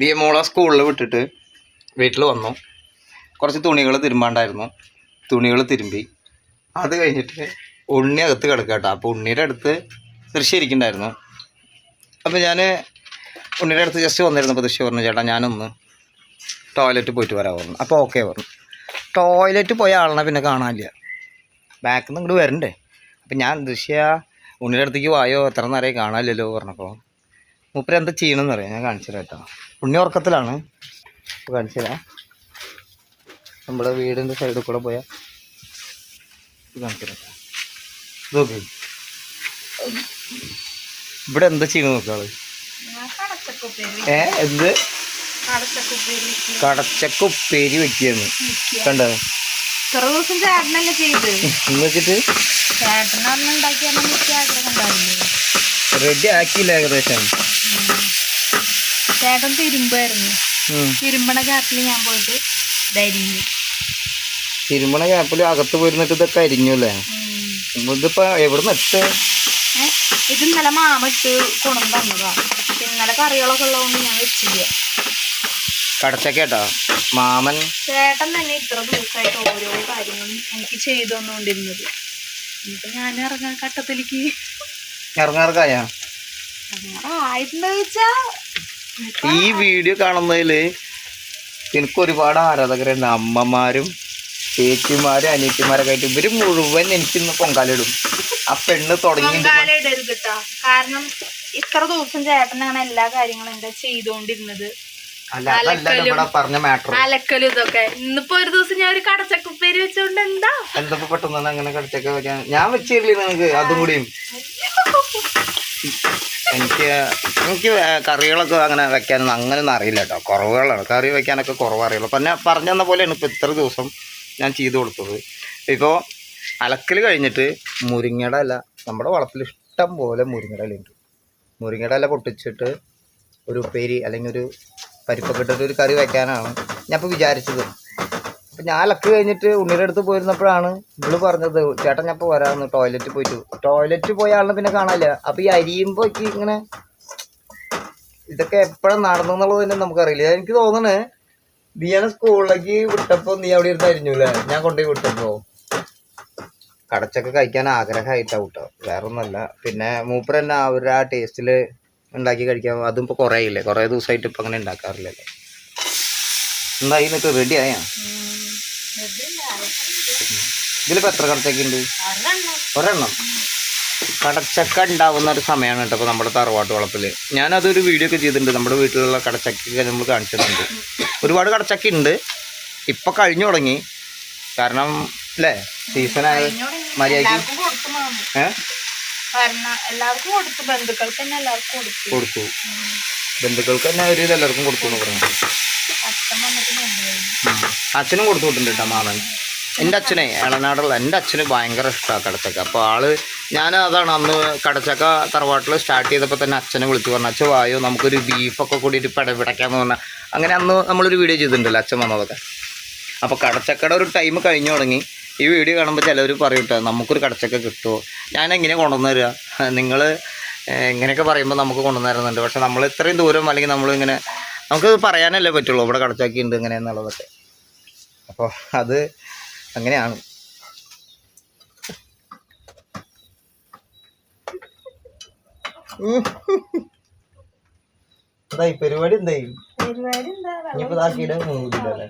ദിയ മോളെ സ്കൂളിൽ വിട്ടിട്ട് വീട്ടിൽ വന്നു. കുറച്ച് തുണികൾ തിരുമ്പാണ്ടായിരുന്നു. തുണികൾ തിരുമ്പി. അത് കഴിഞ്ഞിട്ട് ഉണ്ണി അകത്ത് കിടക്കുക കേട്ടോ അപ്പോൾ ഉണ്ണിയുടെ അടുത്ത് ദൃശ്യം ഇരിക്കുന്നുണ്ടായിരുന്നു അപ്പോൾ ഞാൻ ഉണ്ണിയുടെ അടുത്ത് ജസ്റ്റ് വന്നിരുന്നപ്പോൾ ദൃശ്യം പറഞ്ഞു ചേട്ടാ ഞാനൊന്ന് ടോയ്ലറ്റ് പോയിട്ട് വരാൻ പറഞ്ഞു. അപ്പോൾ ഓക്കെ പറഞ്ഞു. ടോയ്ലറ്റ് പോയ ആളിനെ പിന്നെ കാണാനില്ല. ബാക്കിൽ നിന്ന് ഇങ്ങോട്ട് വരണ്ടേ. അപ്പം ഞാൻ ദൃശ്യ ഉണ്ണിയുടെ അടുത്തേക്ക് വായോ? എത്ര നേരമായി കാണാനില്ലല്ലോ പറഞ്ഞപ്പോൾ മൂപ്പര് എന്താ ചെയ്യണമെന്ന് അറിയാം. ഞാൻ കാണിച്ചു തരാം കേട്ടോ. പുണ്യ ഉറക്കത്തിലാണ് കാണിച്ചു തരാം. നമ്മുടെ വീടിന്റെ സൈഡിൽ കൂടെ പോയാൽ കാണിച്ചു തരാം നോക്കി. ഇവിടെ എന്താ ചെയ്യണം നോക്കാൾ ഏ എന്ത്? കടച്ചക്ക ഉപ്പേരി കണ്ടത് കണ്ടോ? ചേട്ടനല്ലേ ചെയ്ത് ചേട്ടനൊന്നും കണ്ടാവില്ലേ റെഡി ആക്കിയില്ല ഏകദേശം. ചേട്ടൻ തിരുമ്പായിരുന്നു. തിരുമ്പണ ഗ്യാപ്പിൽ ഞാൻ പോയിട്ട് ധരിഞ്ഞു തിരുമ്പണ ഗ്യാപ്പിൽ അകത്ത് പോയിരുന്നിട്ട് ഇതൊക്കെ അരിഞ്ഞു അല്ലേ? ഇതിപ്പോ എവിടുന്ന് ഇട്ട് ഇത് ഇന്നലെ മാമ ഇട്ട് കൊണ്ടു തന്നതാ. ഇന്നലെ കറികളൊക്കെ ഉള്ളതുകൊണ്ട് ഞാൻ വെച്ചില്ല. കടച്ചക്ക മാമൻ? ചേട്ടൻ തന്നെ ഇത്ര ദിവസമായിട്ട് ഓരോ കാര്യങ്ങളും എനിക്ക് ചെയ്തു തന്നുകൊണ്ടിരുന്നത്. ഇനിയിപ്പോ ഞാൻ ഇറങ്ങാൻ കട്ടത്തിലേക്ക് ഇറങ്ങാർക്കായ ഈ വീഡിയോ കാണുന്നതിൽ എനിക്ക് ഒരുപാട് ആരാധകരുണ്ട്. അമ്മമാരും ചേച്ചിമാരും അനിയത്തിമാരൊക്കെ ആയിട്ട് ഇവർ മുഴുവൻ എനിക്ക് ഇന്ന് പൊങ്കാലിടും ആ പെണ്ണ് തുടങ്ങി കാരണം ഇത്ര ദിവസം ചേട്ടനാണ് എല്ലാ കാര്യങ്ങളും എന്താ ചെയ്തുകൊണ്ടിരുന്നത് അല്ല അലക്കലും ഇതൊക്കെ. ഇന്നിപ്പോ ഒരു ദിവസം ഞാൻ ഒരു കടച്ചക്കുപ്പേരി വെച്ചോണ്ട് എന്താ? എന്താ പെട്ടെന്ന് അങ്ങനെ കടച്ചക്ക വെക്കാൻ. ഞാൻ വെച്ചില്ലേ നിനക്ക് അതും കൂടിയും. എനിക്ക് എനിക്ക് കറികളൊക്കെ അങ്ങനെ വെക്കാനൊന്നും അങ്ങനെയൊന്നും അറിയില്ല കേട്ടോ. കുറവുകളാണ്. കറി വെക്കാനൊക്കെ കുറവ് അറിയുള്ളൂ. പിന്നെ പറഞ്ഞു തന്ന പോലെയാണ് ഇപ്പോൾ ഇത്ര ദിവസം ഞാൻ ചെയ്തു കൊടുത്തത്. ഇപ്പോൾ അലക്കൽ കഴിഞ്ഞിട്ട് മുരിങ്ങയുടെ ഇല നമ്മുടെ വളപ്പിൽ ഇഷ്ടം പോലെ മുരിങ്ങയുടെ ഇലയുണ്ട് മുരിങ്ങയുടെ ഇല പൊട്ടിച്ചിട്ട് ഒരു ഉപ്പേരി അല്ലെങ്കിൽ ഒരു പരിപ്പൊക്കെ ഇട്ടിട്ട് ഒരു കറി വെക്കാനാണ്. ഞാൻ ഇപ്പോൾ വിചാരിച്ചത്. അപ്പം ഞാൻ ലക്ക് കഴിഞ്ഞിട്ട് ഉണ്ണിയുടെ പോയിരുന്നപ്പോഴാണ് ഇവൾ പറഞ്ഞത് ചേട്ടൻ ഞാൻ ഇപ്പോൾ വരാമെന്ന് ടോയ്ലറ്റിൽ പോയിട്ട്. ടോയ്ലറ്റിൽ പോയ ആളിനെ പിന്നെ കാണാനില്ല. അപ്പം ഈ അരിയുമ്പോൾ ഇങ്ങനെ ഇതൊക്കെ എപ്പോഴും നടന്നു എന്നുള്ളത് തന്നെ നമുക്കറിയില്ല. എനിക്ക് തോന്നണേ നീയാണ് സ്കൂളിലേക്ക് വിട്ടപ്പോൾ നീ അവിടെ ഇരുന്ന് അരിഞ്ഞൂല്ലേ? ഞാൻ കൊണ്ടുപോയി വിട്ടപ്പോൾ കടച്ചൊക്കെ കഴിക്കാൻ ആഗ്രഹമായിട്ടാ കൂട്ടോ വേറൊന്നുമല്ല. പിന്നെ മൂപ്പർ തന്നെ അവരുടെ ആ ടേസ്റ്റിൽ ഉണ്ടാക്കി കഴിക്കാം അതും ഇപ്പോൾ കുറേ ഇല്ലേ കുറേ ദിവസമായിട്ട് ഇപ്പൊ അങ്ങനെ ഉണ്ടാക്കാറില്ലല്ലോ എന്തായി നിനക്ക് റെഡി ആയാ? ഇതിലിപ്പോൾ എത്ര കടച്ചക്ക ഉണ്ട്? ഒരെണ്ണം. കടച്ചക്ക ഉണ്ടാവുന്ന ഒരു സമയമാണ് കേട്ടോ ഇപ്പോൾ നമ്മുടെ തറവാട്ട് വളപ്പിൽ ഞാനതൊരു വീഡിയോ ഒക്കെ ചെയ്തിട്ടുണ്ട്. നമ്മുടെ വീട്ടിലുള്ള കടച്ചക്കൊക്കെ നമ്മൾ കാണിച്ചിട്ടുണ്ട്. ഒരുപാട് കടച്ചക്ക ഉണ്ട്. ഇപ്പം കഴിഞ്ഞു തുടങ്ങി. കാരണം അല്ലേ സീസണായ മര്യാദയ്ക്ക്. ഏഹ് കാരണം എല്ലാവർക്കും കൊടുത്തു ബന്ധുക്കൾക്ക് തന്നെ എല്ലാവർക്കും കൊടുത്തു. കൊടുത്തു. ബന്ധുക്കൾക്ക് തന്നെ ഒരു എല്ലാവർക്കും കൊടുത്തു എന്ന് പറഞ്ഞു അച്ഛനും കൊടുത്തു വിട്ടിട്ടുണ്ട് കേട്ടോ മാമൻ. എന്റെ അച്ഛനെ ഇളനാടുള്ള എന്റെ അച്ഛന് ഭയങ്കര ഇഷ്ടമാണ് കടച്ചക്ക. അപ്പോൾ ആൾ ഞാൻ അതാണ് അന്ന് കടച്ചക്ക തറവാട്ടിൽ സ്റ്റാർട്ട് ചെയ്തപ്പോൾ തന്നെ അച്ഛനെ വിളിച്ചു പറഞ്ഞു അച്ഛൻ വായോ നമുക്കൊരു ബീഫൊക്കെ കൂടിയിട്ട് പിടപിടയ്ക്കാന്ന് പറഞ്ഞാൽ അങ്ങനെ അന്ന് നമ്മളൊരു വീഡിയോ ചെയ്തിട്ടുണ്ടല്ലോ അച്ഛൻ വന്നതൊക്കെ. അപ്പോൾ കടച്ചക്കയുടെ ഒരു ടൈം കഴിഞ്ഞു തുടങ്ങി. ഈ വീഡിയോ കാണുമ്പോൾ ചിലവർ കേട്ടോ നമുക്കൊരു കടച്ചൊക്കെ കിട്ടുമോ ഞാൻ എങ്ങനെ കൊണ്ടുവന്നു തരിക നിങ്ങൾ ഇങ്ങനെയൊക്കെ പറയുമ്പോൾ നമുക്ക് കൊണ്ടുവന്നു തരുന്നുണ്ട്. പക്ഷെ നമ്മൾ ഇത്രയും ദൂരം അല്ലെങ്കിൽ നമ്മളിങ്ങനെ നമുക്ക് പറയാനല്ലേ പറ്റുള്ളൂ ഇവിടെ കടച്ചാക്കിയിട്ടുണ്ട് ഉണ്ട് ഇങ്ങനെ എന്നുള്ളതൊക്കെ. അപ്പോൾ അത് അങ്ങനെയാണ്. എന്തായി? പരിപാടി എന്തായി? പരിപാടി എന്താ? ഇനിയിപ്പോ ഇതാക്കിയിട്ട് മൂന്നില്ലല്ലേ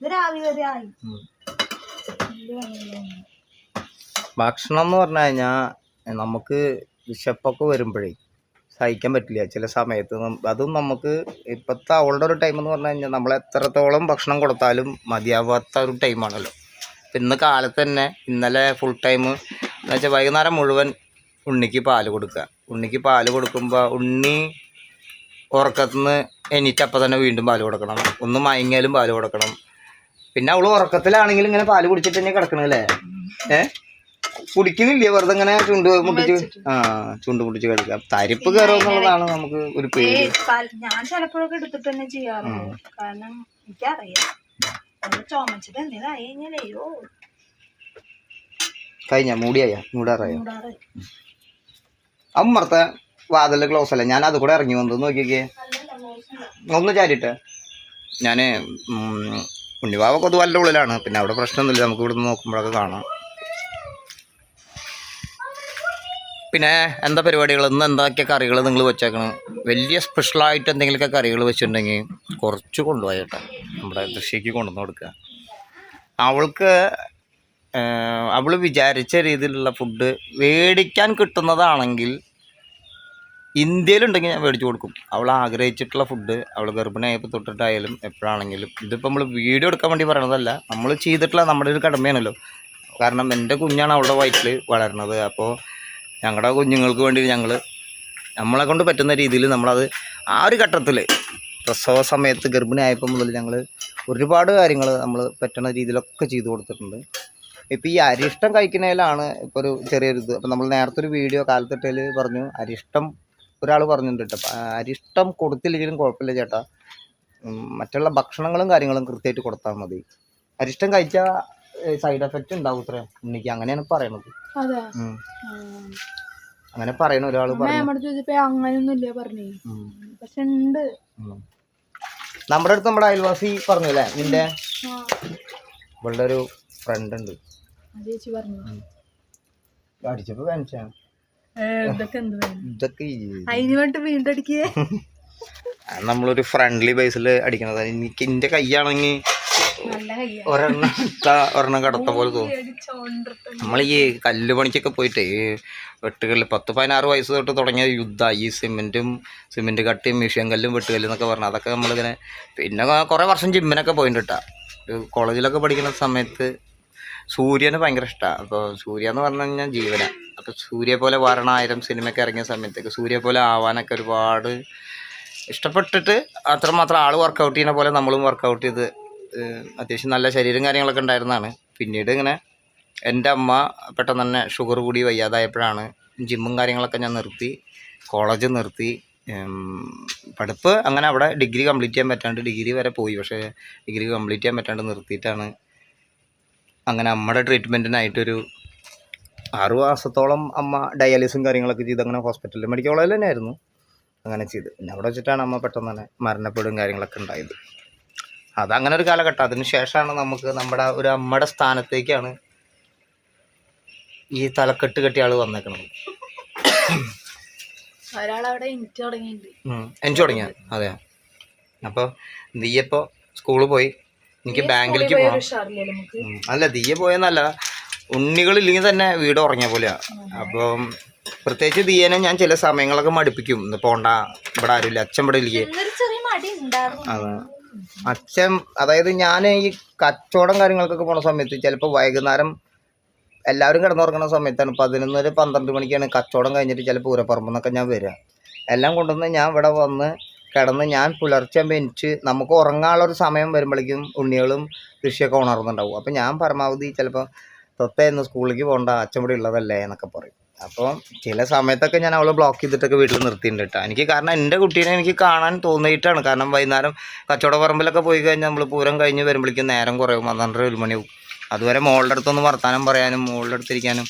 ഇത് രാവിലെ വരെ ആയി ഭക്ഷണം എന്ന് പറഞ്ഞു കഴിഞ്ഞാൽ നമുക്ക് വിശപ്പൊക്കെ വരുമ്പോഴേ സഹിക്കാൻ പറ്റില്ല. ചില സമയത്ത് അതും നമുക്ക് ഇപ്പോഴത്തെ അവളുടെ ഒരു ടൈം എന്ന് പറഞ്ഞു കഴിഞ്ഞാൽ നമ്മൾ എത്രത്തോളം ഭക്ഷണം കൊടുത്താലും മതിയാവാത്ത ഒരു ടൈമാണല്ലോ ഇപ്പം ഇന്ന് കാലത്ത് തന്നെ ഇന്നലെ ഫുൾ ടൈം എന്ന് വെച്ചാൽ വൈകുന്നേരം മുഴുവൻ ഉണ്ണിക്ക് പാൽ കൊടുക്കുക. ഉണ്ണിക്ക് പാൽ കൊടുക്കുമ്പോൾ ഉണ്ണി ഉറക്കത്തുനിന്ന് എണീറ്റപ്പം തന്നെ വീണ്ടും പാൽ കൊടുക്കണം. ഒന്ന് മയങ്ങിയാലും പാൽ കൊടുക്കണം. പിന്നെ അവൾ ഉറക്കത്തിലാണെങ്കിലും ഇങ്ങനെ പാൽ കുടിച്ചിട്ട് തന്നെ കിടക്കണല്ലേ ഏ? കുടിക്കുന്നില്ലേ? വെറുതെ ഇങ്ങനെ ചുണ്ട് മുട്ടിച്ച് ആ ചുണ്ട് മുട്ടിച്ച് കിടക്കാം തരിപ്പ് കയറുമെന്നുള്ളതാണ് നമുക്ക് ഒരു പേര് പേടി. ഞാൻ ചിലപ്പോഴൊക്കെ എടുത്തിട്ട് തന്നെ ചെയ്യാറുണ്ട് കാരണം എനിക്കറിയാം. ഒന്ന് ചുമച്ചിട്ട് എന്തെങ്കിലും ആയി കഴിഞ്ഞാലേ അയ്യോ. കഴിഞ്ഞ? മൂടിയായ? മൂടാറായോ? അമ്മർത്ത വാതിൽ ക്ലോസ് അല്ല? ഞാൻ അത് കൂടെ ഇറങ്ങി വന്നു നോക്കിയേ ഒന്ന് ചാരിട്ട്. ഞാൻ ഉണ്ണിവാവ കൊതുവല്ല ഉള്ളിലാണ്. പിന്നെ അവിടെ പ്രശ്നമൊന്നുമില്ല. നമുക്ക് ഇവിടെ നിന്ന് നോക്കുമ്പോഴൊക്കെ കാണാം. പിന്നെ എന്താ പരിപാടികൾ? ഇന്ന് എന്തൊക്കെ കറികൾ നിങ്ങൾ വെച്ചേക്കണം? വലിയ സ്പെഷ്യലായിട്ട് എന്തെങ്കിലുമൊക്കെ കറികൾ വെച്ചിട്ടുണ്ടെങ്കിൽ കുറച്ച് കൊണ്ടുപോയി കേട്ടോ നമ്മുടെ കൃഷിക്ക് കൊണ്ടുവന്ന് കൊടുക്കുക. അവൾക്ക് അവൾ വിചാരിച്ച രീതിയിലുള്ള ഫുഡ് മേടിക്കാൻ കിട്ടുന്നതാണെങ്കിൽ ഇന്ത്യയിലുണ്ടെങ്കിൽ ഞാൻ മേടിച്ചു കൊടുക്കും. അവൾ ആഗ്രഹിച്ചിട്ടുള്ള ഫുഡ് അവൾ ഗർഭിണിയായപ്പോൾ തൊട്ടിട്ടായാലും എപ്പോഴാണെങ്കിലും. ഇതിപ്പോൾ നമ്മൾ വീഡിയോ എടുക്കാൻ വേണ്ടി പറയണതല്ല നമ്മൾ ചെയ്തിട്ടുള്ള നമ്മുടെ ഒരു കടമയാണല്ലോ. കാരണം എന്റെ കുഞ്ഞാണ് അവളുടെ വയറ്റിൽ വളരുന്നത് അപ്പോൾ ഞങ്ങളുടെ കുഞ്ഞുങ്ങൾക്ക് വേണ്ടി ഞങ്ങൾ നമ്മളെ കൊണ്ട് പറ്റുന്ന രീതിയിൽ നമ്മളത് ആ ഒരു ഘട്ടത്തിൽ പ്രസവ സമയത്ത് ഗർഭിണിയായപ്പോൾ മുതൽ ഞങ്ങൾ ഒരുപാട് കാര്യങ്ങൾ നമ്മൾ പറ്റുന്ന രീതിയിലൊക്കെ ചെയ്തു കൊടുത്തിട്ടുണ്ട്. ഇപ്പോൾ ഈ അരിഷ്ടം കഴിക്കുന്നതിലാണ് ഇപ്പോൾ ഒരു ചെറിയൊരു ഇത് അപ്പോൾ നമ്മൾ നേരത്തെ ഒരു വീഡിയോ കാലത്തിട്ടതിൽ പറഞ്ഞു അരിഷ്ടം ഒരാൾ പറഞ്ഞിട്ടുണ്ട് കേട്ടോ. അരിഷ്ടം കൊടുത്തില്ലെങ്കിലും കുഴപ്പമില്ല ചേട്ടാ. മറ്റുള്ള ഭക്ഷണങ്ങളും കാര്യങ്ങളും കൃത്യമായിട്ട് കൊടുത്താൽ മതി. അരിഷ്ടം കഴിച്ചാൽ സൈഡ് എഫക്റ്റ് ഉണ്ടാവും ഇത്ര ഉണ്ണിക്ക് അങ്ങനെയാണ് പറയണത് അങ്ങനെ പറയണ ഒരാൾ നമ്മുടെ അടുത്ത് നമ്മുടെ അയൽവാസി പറഞ്ഞു അല്ലേ? നിന്റെ? ഇവളുടെ ഒരു ഫ്രണ്ട് ഉണ്ട്. അടിച്ചപ്പോ കാണിച്ചാ ഏ, ഇതൊക്കെ എന്ത് വേണം ഇതൊക്കെ ഈ അതിന് വേണ്ടി വീണ്ടും അടിക്കേ നമ്മളൊരു ഫ്രണ്ട്ലി ബേസിൽ അടിക്കണത്. എനിക്ക് എന്റെ കൈയാണെങ്കിൽ ഒരെണ്ണം ഒരെണ്ണം കടത്ത പോലെ തോന്നും. നമ്മൾ ഈ കല്ല് പണിക്കൊക്കെ പോയിട്ട് ഈ വെട്ടുകല്ല് പത്ത് പതിനാറ് വയസ്സ് തൊട്ട് തുടങ്ങിയ യുദ്ധ. ഈ സിമെന്റും സിമെന്റ് കട്ടിയും മിഷ്യൻ കല്ലും വെട്ടുകല്ലും എന്നൊക്കെ പറഞ്ഞു അതൊക്കെ നമ്മളിങ്ങനെ പിന്നെ കുറേ വർഷം ജിമ്മിനൊക്കെ പോയിട്ടുണ്ട് ഒരു കോളേജിലൊക്കെ പഠിക്കുന്ന സമയത്ത് സൂര്യന് ഭയങ്കര ഇഷ്ടമാണ് അപ്പോൾ സൂര്യ എന്ന് പറഞ്ഞു കഴിഞ്ഞാൽ ജീവനാണ് അപ്പോൾ സൂര്യ പോലെ വരണായിരം സിനിമയൊക്കെ ഇറങ്ങിയ സമയത്തേക്ക് സൂര്യ പോലെ ആവാനൊക്കെ ഒരുപാട് ഇഷ്ടപ്പെട്ടിട്ട് അത്രമാത്രം ആൾ വർക്കൗട്ട് ചെയ്യുന്ന പോലെ നമ്മളും വർക്കൗട്ട് ചെയ്ത് അത്യാവശ്യം നല്ല ശരീരം കാര്യങ്ങളൊക്കെ ഉണ്ടായിരുന്നതാണ്. പിന്നീട് ഇങ്ങനെ എന്റെ അമ്മ പെട്ടെന്ന് തന്നെ ഷുഗർ കൂടി വയ്യാതായപ്പോഴാണ് ജിമ്മും കാര്യങ്ങളൊക്കെ ഞാൻ നിർത്തി കോളേജ് നിർത്തി. പഠിപ്പ് അങ്ങനെ അവിടെ ഡിഗ്രി കംപ്ലീറ്റ് ചെയ്യാൻ പറ്റാണ്ട് ഡിഗ്രി വരെ പോയി. പക്ഷേ ഡിഗ്രി കംപ്ലീറ്റ് ചെയ്യാൻ പറ്റാണ്ട് നിർത്തിയിട്ടാണ് അങ്ങനെ അമ്മയുടെ ട്രീറ്റ്മെന്റിനായിട്ടൊരു ആറു മാസത്തോളം അമ്മ ഡയാലിസും കാര്യങ്ങളൊക്കെ ചെയ്ത് അങ്ങനെ ഹോസ്പിറ്റലിൽ മെഡിക്കൽ കോളേജിൽ തന്നെയായിരുന്നു. അങ്ങനെ ചെയ്ത്. പിന്നെ അവിടെ വെച്ചിട്ടാണ് അമ്മ പെട്ടെന്ന് തന്നെ മരണപ്പെടുകയും കാര്യങ്ങളൊക്കെ ഉണ്ടായത്. അതങ്ങനെ ഒരു കാലഘട്ടം. അതിന് ശേഷമാണ് നമുക്ക് നമ്മുടെ ഒരു അമ്മയുടെ സ്ഥാനത്തേക്കാണ് ഈ തലക്കെട്ട് കെട്ടിയ ആൾ വന്നേക്കണത്. എനിക്ക് തുടങ്ങിയ. അതെ അപ്പോൾ നീയപ്പോൾ സ്കൂളിൽ പോയി. എനിക്ക് ബാങ്കിലേക്ക് പോകാം. അല്ല ദിയ പോയെന്നല്ല. ഉണ്ണികളില്ലെങ്കിൽ തന്നെ വീട് ഉറങ്ങിയ പോലെയാ. അപ്പം പ്രത്യേകിച്ച് ദിയനെ ഞാൻ ചില സമയങ്ങളൊക്കെ മടുപ്പിക്കും. ഇന്ന് പോണ്ട ഇവിടെ ആരുമില്ല അച്ഛൻ ഇവിടെ ഇല്ലേ? അതെ. അച്ഛൻ അതായത് ഞാൻ ഈ കച്ചവടം കാര്യങ്ങൾക്കൊക്കെ പോണ സമയത്ത് ചിലപ്പോൾ വൈകുന്നേരം എല്ലാവരും കിടന്നുറങ്ങുന്ന സമയത്താണ് പതിനൊന്നര പന്ത്രണ്ട് മണിക്കാണ് കച്ചവടം കഴിഞ്ഞിട്ട് ചിലപ്പോൾ ഊരപ്പറമ്പെന്നൊക്കെ ഞാൻ വരിക എല്ലാം കൊണ്ടുവന്ന് ഞാൻ ഇവിടെ വന്ന് കിടന്ന് ഞാൻ പുലർച്ചെ ബെഞ്ച് നമുക്ക് ഉറങ്ങാനുള്ളൊരു സമയം വരുമ്പോഴേക്കും ഉണ്ണികളും കൃഷിയൊക്കെ ഉണർന്നുണ്ടാവും. അപ്പം ഞാൻ പരമാവധി ചിലപ്പോൾ തൊത്തേന്ന് സ്കൂളിലേക്ക് പോകണ്ട അച്ചമ്പടി ഉള്ളതല്ലേ എന്നൊക്കെ പറയും. അപ്പോൾ ചില സമയത്തൊക്കെ ഞാൻ അവളെ ബ്ലോക്ക് ചെയ്തിട്ടൊക്കെ വീട്ടിൽ നിർത്തിയിട്ടുണ്ട് കേട്ടോ എനിക്ക് കാരണം എന്റെ കുട്ടീനെ എനിക്ക് കാണാൻ തോന്നിയിട്ടാണ്. കാരണം വൈകുന്നേരം കച്ചവട പറമ്പിലൊക്കെ പോയി കഴിഞ്ഞാൽ നമ്മൾ പൂരം കഴിഞ്ഞ് വരുമ്പോഴേക്കും നേരം കുറയും പന്ത്രണ്ടര ഒരു മണിയാവും. അതുവരെ മോളുടെ അടുത്തൊന്ന് വർത്താനം പറയാനും മോളുടെ അടുത്തിരിക്കാനും.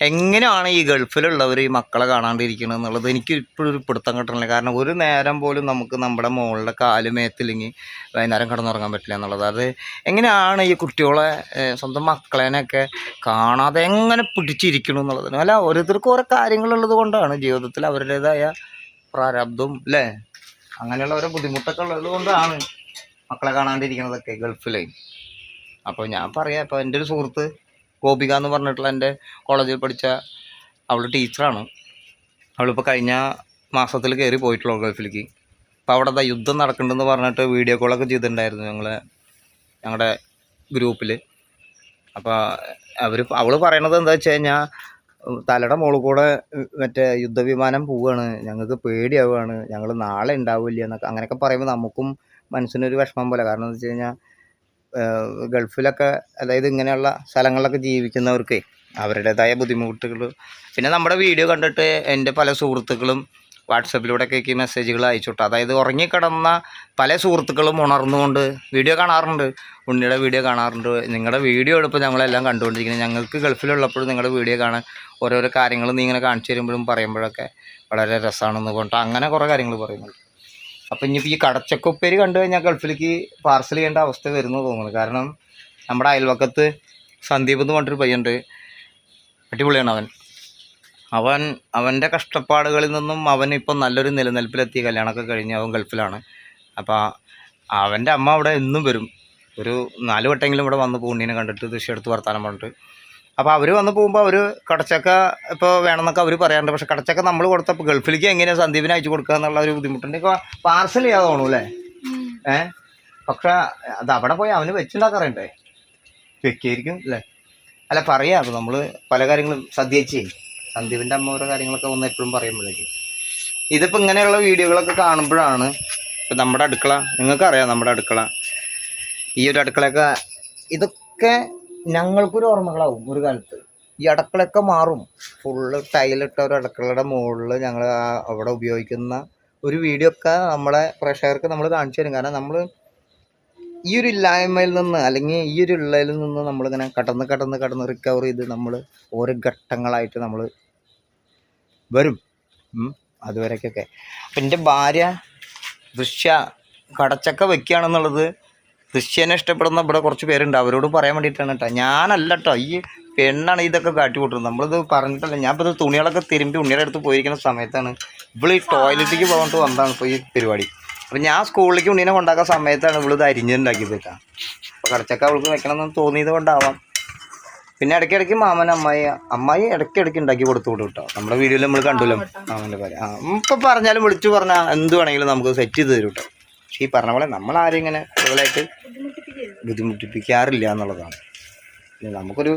എങ്ങനെയാണ് ഈ ഗൾഫിലുള്ളവർ ഈ മക്കളെ കാണാണ്ടിരിക്കുന്നത് എന്നുള്ളത് എനിക്ക് ഇപ്പോഴും ഒരു പിടുത്തം കിട്ടണില്ല. കാരണം ഒരു നേരം പോലും നമുക്ക് നമ്മുടെ മുകളിലെ കാലുമേത്തില്ലെങ്കിൽ വൈകുന്നേരം കിടന്നുറങ്ങാൻ പറ്റില്ല എന്നുള്ളത്. അത് എങ്ങനെയാണ് ഈ കുട്ടികളെ സ്വന്തം മക്കളേനെയൊക്കെ കാണാതെ എങ്ങനെ പിടിച്ചിരിക്കണം എന്നുള്ളത് അല്ല ഓരോരുത്തർക്കും ഓരോ കാര്യങ്ങളുള്ളത് കൊണ്ടാണ് ജീവിതത്തിൽ അവരുടേതായ പ്രാരബ്ധവും അല്ലേ അങ്ങനെയുള്ള ഓരോ ബുദ്ധിമുട്ടൊക്കെ ഉള്ളത് കൊണ്ടാണ് മക്കളെ കാണാണ്ടിരിക്കുന്നതൊക്കെ ഗൾഫിൽ അപ്പോൾ ഞാൻ പറയാം ഇപ്പോൾ എന്റെ ഒരു സുഹൃത്ത് ഗോപിക എന്ന് പറഞ്ഞിട്ടുള്ള എന്റെ കോളേജിൽ പഠിച്ച അവൾ ടീച്ചറാണ് അവളിപ്പോൾ കഴിഞ്ഞ മാസത്തിൽ കയറി പോയിട്ടുള്ളൂ ഗൾഫിലേക്ക്. അപ്പോൾ അവിടെ എന്താ യുദ്ധം നടക്കുന്നുണ്ടെന്ന് പറഞ്ഞിട്ട് വീഡിയോ കോളൊക്കെ ചെയ്തിട്ടുണ്ടായിരുന്നു ഞങ്ങൾ ഞങ്ങളുടെ ഗ്രൂപ്പിൽ അപ്പോൾ അവർ അവൾ പറയണത് എന്താ വെച്ച് കഴിഞ്ഞാൽ തലയുടെ മുകളിൽ കൂടെ മറ്റേ യുദ്ധവിമാനം പോവുകയാണ് ഞങ്ങൾക്ക് പേടിയാവുകയാണ് ഞങ്ങൾ നാളെ ഉണ്ടാവില്ല എന്നൊക്കെ അങ്ങനെയൊക്കെ പറയുമ്പോൾ നമുക്കും മനസ്സിനൊരു വിഷമം പോലെ. കാരണം എന്താ വെച്ച് കഴിഞ്ഞാൽ ഗൾഫിലൊക്കെ അതായത് ഇങ്ങനെയുള്ള സ്ഥലങ്ങളിലൊക്കെ ജീവിക്കുന്നവർക്ക് അവരുടേതായ ബുദ്ധിമുട്ടുകൾ പിന്നെ നമ്മുടെ വീഡിയോ കണ്ടിട്ട് എന്റെ പല സുഹൃത്തുക്കളും വാട്സപ്പിലൂടെയൊക്കെ ഈ മെസ്സേജുകൾ അയച്ചുവിട്ടു അതായത് ഉറങ്ങിക്കിടന്ന പല സുഹൃത്തുക്കളും ഉണർന്നുകൊണ്ട് വീഡിയോ കാണാറുണ്ട്. ഉണ്ണിയുടെ വീഡിയോ കാണാറുണ്ട്. നിങ്ങളുടെ വീഡിയോ എടുപ്പോൾ ഞങ്ങളെല്ലാം കണ്ടുകൊണ്ടിരിക്കുന്നത് ഞങ്ങൾക്ക് ഗൾഫിലുള്ളപ്പോഴും നിങ്ങളുടെ വീഡിയോ കാണാൻ ഓരോരോ കാര്യങ്ങൾ നീ ഇങ്ങനെ കാണിച്ചു തരുമ്പോഴും പറയുമ്പോഴൊക്കെ വളരെ രസമാണെന്ന് പറഞ്ഞിട്ട് അങ്ങനെ കുറേ കാര്യങ്ങൾ പറയുന്നുണ്ട്. അപ്പം ഇനിയിപ്പോൾ ഈ കടച്ചക്കുപ്പേരി കണ്ടു കഴിഞ്ഞാൽ ഗൾഫിലേക്ക് പാർസൽ ചെയ്യേണ്ട അവസ്ഥ വരുന്നു തോന്നുന്നു. കാരണം നമ്മുടെ അയൽവക്കത്ത് സന്ദീപ് എന്ന് പറഞ്ഞിട്ടൊരു പയ്യുണ്ട് അടിപൊളിയാണ് അവൻ. അവൻ അവന്റെ കഷ്ടപ്പാടുകളിൽ നിന്നും അവൻ ഇപ്പം നല്ലൊരു നിലനിൽപ്പിലെത്തി. കല്യാണമൊക്കെ കഴിഞ്ഞ് അവൻ ഗൾഫിലാണ്. അപ്പോൾ അവന്റെ അമ്മ അവിടെ എന്നും വരും. ഒരു നാല് വട്ടമെങ്കിലും ഇവിടെ വന്ന് പൂണ്ണീനെ കണ്ടിട്ട് ദൃശ്യം എടുത്ത് വർത്താനം പറഞ്ഞിട്ട്. അപ്പോൾ അവർ വന്ന് പോകുമ്പോൾ അവർ കടച്ചക്ക ഇപ്പോൾ വേണമെന്നൊക്കെ അവർ പറയാറുണ്ട്. പക്ഷേ കടച്ചക്ക നമ്മൾ കൊടുത്തപ്പോൾ ഗൾഫിലേക്ക് എങ്ങനെയാണ് സന്ദീപിന് അയച്ചു കൊടുക്കുക എന്നുള്ള ഒരു ബുദ്ധിമുട്ടുണ്ട്. ഇപ്പോൾ പാർസൽ ചെയ്യാതെ അല്ലേ? ഏ പക്ഷെ അത് അവിടെ പോയി അവന് വെച്ചുണ്ടാക്കാറുണ്ടേ. വെക്കായിരിക്കും അല്ലേ? അല്ല പറയാം അപ്പോൾ നമ്മൾ പല കാര്യങ്ങളും സദ്യച്ചേ. സന്ദീപിന്റെ അമ്മ ഓരോ കാര്യങ്ങളൊക്കെ വന്ന് എപ്പോഴും പറയുമ്പോഴേക്ക്. ഇതിപ്പോൾ ഇങ്ങനെയുള്ള വീഡിയോകളൊക്കെ കാണുമ്പോഴാണ് ഇപ്പം നമ്മുടെ അടുക്കള നിങ്ങൾക്കറിയാം നമ്മുടെ അടുക്കള. ഈ ഒരു അടുക്കളയൊക്കെ ഇതൊക്കെ ഞങ്ങൾക്കൊരു ഓർമ്മകളാവും ഒരു കാലത്ത്. ഈ അടുക്കളയൊക്കെ മാറും. ഫുള്ള് ടൈലിട്ട ഒരു അടുക്കളയുടെ മുകളിൽ ഞങ്ങൾ അവിടെ ഉപയോഗിക്കുന്ന ഒരു വീഡിയോ ഒക്കെ നമ്മളെ പ്രേക്ഷകർക്ക് നമ്മൾ കാണിച്ചു തരും. കാരണം നമ്മൾ ഈ ഒരു ഇല്ലായ്മയിൽ നിന്ന് അല്ലെങ്കിൽ ഈ ഒരു ഉള്ളതിൽ നിന്ന് നമ്മളിങ്ങനെ കടന്ന് കടന്ന് കടന്ന് റിക്കവർ ചെയ്ത് നമ്മൾ ഓരോ ഘട്ടങ്ങളായിട്ട് നമ്മൾ വരും. അതുവരക്കൊക്കെ. അപ്പം എന്റെ ഭാര്യ ദൃശ്യ കടച്ചക്ക വെക്കുകയാണെന്നുള്ളത് ദൃശ്യനെ ഇഷ്ടപ്പെടുന്ന ഇവിടെ കുറച്ച് പേരുണ്ട്. അവരോട് പറയാൻ വേണ്ടിയിട്ടാണ് കേട്ടോ. ഞാനല്ല കേട്ടോ. ഈ പെണ്ണാണ് ഇതൊക്കെ കാട്ടി കൂട്ടുന്നത് നമ്മളിത് പറഞ്ഞിട്ടല്ല. ഞാൻ ഇപ്പോൾ ഇത് തുണികളൊക്കെ തിരുമ്പി ഉണ്ണിയുടെ അടുത്ത് പോയിരിക്കുന്ന സമയത്താണ് ഇവൾ ഈ ടോയ്ലറ്റിലേക്ക് പോകാണ്ട് വന്നതാണ് ഇപ്പോൾ ഈ പരിപാടി. അപ്പം ഞാൻ സ്കൂളിലേക്ക് ഉണ്ണീനെ കൊണ്ടാക്കുന്ന സമയത്താണ് ഇവളിത് അരിഞ്ഞുണ്ടാക്കിയത് കേട്ടോ. അപ്പോൾ കുറച്ചൊക്കെ അവൾക്ക് വെക്കണമെന്ന് തോന്നിയത് കൊണ്ടാവാം. പിന്നെ ഇടയ്ക്കിടയ്ക്ക് മാമൻ അമ്മായി അമ്മായി ഇടയ്ക്കിടയ്ക്ക് ഉണ്ടാക്കി കൊടുത്തു വിടും കേട്ടോ. നമ്മുടെ വീഡിയോയിൽ നമ്മൾ കണ്ടല്ലോ മാമന്റെ പേര് ആ ഇപ്പം പറഞ്ഞാലും വിളിച്ചു പറഞ്ഞാൽ എന്ത് വേണമെങ്കിലും നമുക്ക് സെറ്റ് ചെയ്ത് തരും കേട്ടോ. പക്ഷേ ഈ പറഞ്ഞ പോലെ നമ്മൾ ആരും ഇങ്ങനെ കൂടുതലായിട്ട് ബുദ്ധിമുട്ടിപ്പിക്കാറില്ല എന്നുള്ളതാണ്. പിന്നെ നമുക്കൊരു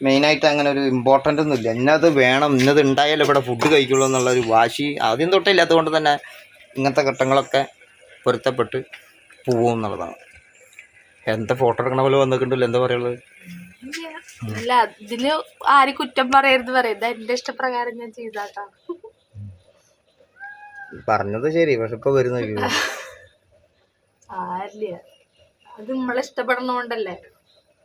മെയിനായിട്ട് അങ്ങനെ ഒരു ഇമ്പോർട്ടന്റ് ഒന്നും ഇല്ല ഇന്നത് വേണം ഇന്നത് ഉണ്ടായാലും ഇവിടെ ഫുഡ് കഴിക്കുള്ളൂ എന്നുള്ള ഒരു വാശി ആദ്യം തൊട്ടേ ഇല്ലാത്തതുകൊണ്ട് തന്നെ ഇങ്ങനത്തെ ഘട്ടങ്ങളൊക്കെ പൊരുത്തപ്പെട്ട് പോവും എന്നുള്ളതാണ്. എന്താ ഫോട്ടോ എടുക്കണ പോലെ വന്നിട്ടുണ്ടല്ലോ എന്താ പറയുള്ളത് അല്ല ഇതിൽ ആരും കുറ്റം പറയരുത് പറയരുത് എന്റെ ഇഷ്ടപ്രകാരം ഞാൻ ചെയ്താട്ടാ. പറഞ്ഞത് ശരി പക്ഷെ ഇപ്പൊ വരുന്ന. ആരില്ല അത് നമ്മളെ ഇഷ്ടപ്പെടുന്നോണ്ടല്ലേ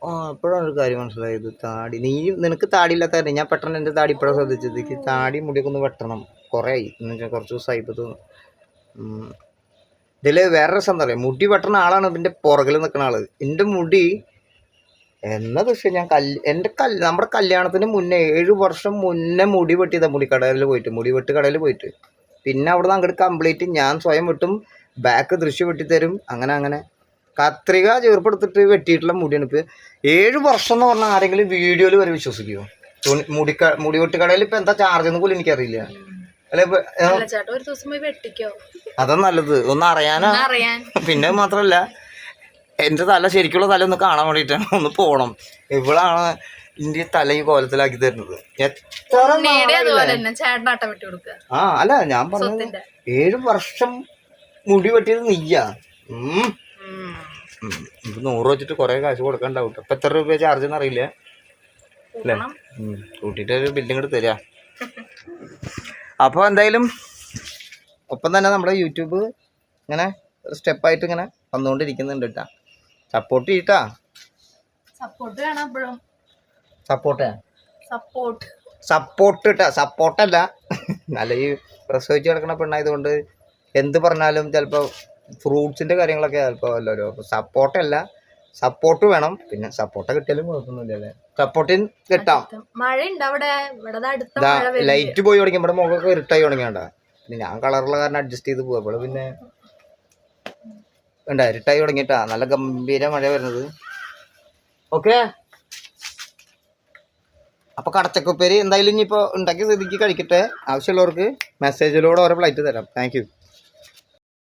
ആ അപ്പോഴാണ് ഒരു കാര്യം മനസ്സിലായത്. താടി നീ നിനക്ക് താടി ഇല്ലാത്ത ഞാൻ പെട്ടെന്ന് എന്റെ താടി ഇപ്പോഴാണ് ശ്രദ്ധിച്ചത്. എനിക്ക് താടി മുടിയൊക്കെ ഒന്ന് വെട്ടണം. കുറേ ആയി എന്ന് വെച്ചാൽ കുറച്ച് ദിവസമായി ഇപ്പോൾ തോന്നുന്നു. ഇതിൽ വേറെ രസം പറയുക മുടി വെട്ടണ ആളാണ് ഇതിന്റെ പുറകിൽ നിൽക്കുന്ന ആൾ. എന്റെ മുടി എന്ന പക്ഷേ ഞാൻ കല്ല് എന്റെ കല്ല് നമ്മുടെ കല്യാണത്തിന് മുന്നേ ഏഴ് വർഷം മുന്നേ മുടി വെട്ടിയതാ മുടിക്കടയിൽ പോയിട്ട്. മുടി വെട്ട് കടയിൽ പോയിട്ട്. പിന്നെ അവിടെ നിന്ന് അങ്ങോട്ട് കംപ്ലീറ്റ് ഞാൻ സ്വയം വെട്ടും. ബാക്ക് ദൃശ്യം വെട്ടിത്തരും. അങ്ങനെ അങ്ങനെ. കത്രിക ചേർപ്പെടുത്തിട്ട് വെട്ടിയിട്ടുള്ള മുടിയാണ് ഇപ്പം. ഏഴ് വർഷം എന്ന് പറഞ്ഞാൽ ആരെങ്കിലും വീഡിയോയിൽ വരെ വിശ്വസിക്കുമോ തുണി മുടിക്ക മുടി വെട്ടുകടയിൽ ഇപ്പം എന്താ ചാർജ് എന്ന് പോലും എനിക്കറിയില്ല. അതാ നല്ലത്. ഒന്ന് അറിയാനോ. പിന്നെ മാത്രമല്ല എന്റെ തല ശരിക്കുള്ള തല ഒന്ന് കാണാൻ വേണ്ടിയിട്ടാണ് ഒന്ന് പോണം. ഇവളാണ് ഇന്ത്യ തല ഈ കോലത്തിലാക്കി തരുന്നത്. എത്ര ആ അല്ല ഞാൻ പറഞ്ഞത് ഏഴ് വർഷം മുടി വെട്ടിയത് നീയാ. ഇപ്പൊ നൂറ് വെച്ചിട്ട് കുറെ കാശ് കൊടുക്കണ്ടാവും അപ്പൊ എത്ര രൂപ ചാർജ് എന്ന് അറിയില്ല. അല്ലേ? കൂട്ടിട്ട്. ഒരു ബില്ലിങ് എടുത്ത് തരാ. അപ്പോൾ എന്തായാലും ഒപ്പം തന്നെ നമ്മുടെ യൂട്യൂബ് ഇങ്ങനെ സ്റ്റെപ്പായിട്ട് ഇങ്ങനെ വന്നുകൊണ്ടിരിക്കുന്നുണ്ട് കേട്ടാ സപ്പോർട്ട് ചെയ്യട്ടാ. സപ്പോർട്ട് വേണം സപ്പോർട്ട് സപ്പോർട്ട് സപ്പോർട്ട് ഇട്ടാ സപ്പോർട്ടല്ല നല്ല ഈ പ്രസവിച്ച് കിടക്കുന്ന പെണ്ണായതുകൊണ്ട് എന്ത് പറഞ്ഞാലും ചിലപ്പോൾ ഫ്രൂട്ട്സിന്റെ കാര്യങ്ങളൊക്കെ ചിലപ്പോൾ അല്ലല്ലോ അപ്പോൾ സപ്പോർട്ടല്ല സപ്പോർട്ട് വേണം. പിന്നെ സപ്പോർട്ട് കിട്ടിയാലും കുഴപ്പമൊന്നുമില്ല അല്ലേ സപ്പോർട്ടിന് കിട്ടാം. ഉണ്ട് ഇവിടെ ലൈറ്റ് പോയി തുടങ്ങി. ഇവിടെ മുഖമൊക്കെ ഇരുട്ടായി തുടങ്ങിയാണ്ട. പിന്നെ ഞാൻ കളറുള്ള കാരണം അഡ്ജസ്റ്റ് ചെയ്ത് പോവാ. അപ്പോൾ പിന്നെ വേണ്ട ഇരുട്ടായി തുടങ്ങിയിട്ടാ. നല്ല ഗംഭീര മഴ വരുന്നത്. ഓക്കെ അപ്പൊ കടച്ചക്കുപ്പേരി എന്തായാലും ഇനിയിപ്പോ ഉണ്ടാക്കി സ്ഥിതിക്ക് കഴിക്കട്ടെ. ആവശ്യമുള്ളവർക്ക് മെസ്സേജിലൂടെ ഓരോ ഫ്ലൈറ്റ് തരാം. താങ്ക്